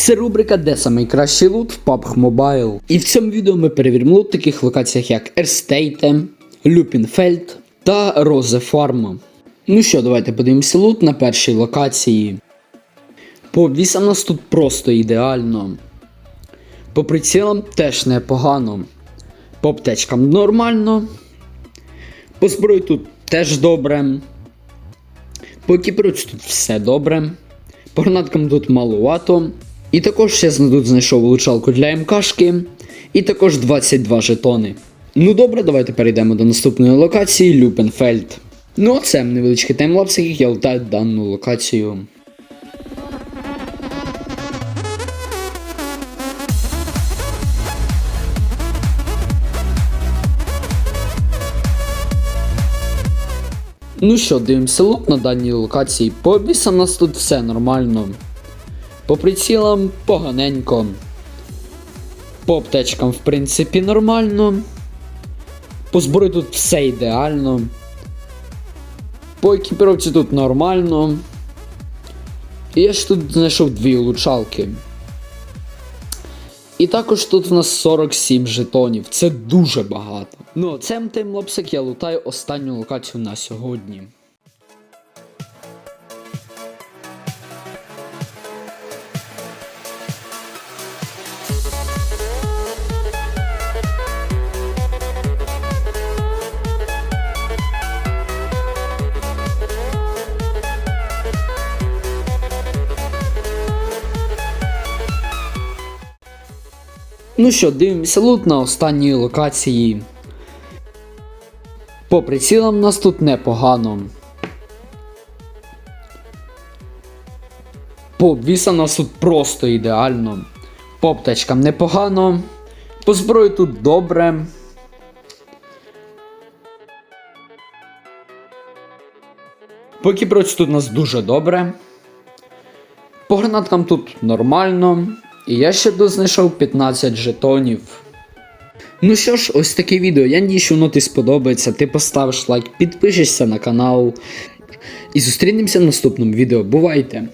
Це рубрика Де найкращий лут в PUBG Mobile. І в цьому відео ми перевіримо лут в таких локаціях як Ерстейте, Люпінфельд та Розе Фарма. Ну що, давайте подивимося лут на першій локації. По обвісам нас тут просто ідеально. По прицілам теж непогано. По аптечкам нормально. По зброї тут теж добре. По екіпіруці тут все добре. По гранаткам тут малувато. І також я тут знайшов влучалку для МКшки. І також 22 жетони. Ну добре, давайте перейдемо до наступної локації Люпенфельд. Ну а це невеличкий таймлапс, який я лутаю дану локацію. Ну що, дивимося лут на даній локації. По обісам нас тут все нормально. По прицілам поганенько. По аптечкам, в принципі, нормально. По зброї тут все ідеально. По екіпіровці тут нормально. І я ж тут знайшов дві улучшалки. І також тут в нас 47 жетонів. Це дуже багато. Ну, цим таймлапсик я лутаю останню локацію на сьогодні. Ну що, дивимося лут на останній локації. По прицілам нас тут непогано. По обвісам у нас тут просто ідеально. По аптечкам непогано. По зброї тут добре. По екіпіровці тут у нас дуже добре. По гранаткам тут нормально. І я ще дознайшов 15 жетонів. Ну що ж, ось таке відео. Я надію, що воно тобі сподобається. Ти поставиш лайк, підпишешся на канал. І зустрінемося в наступному відео. Бувайте!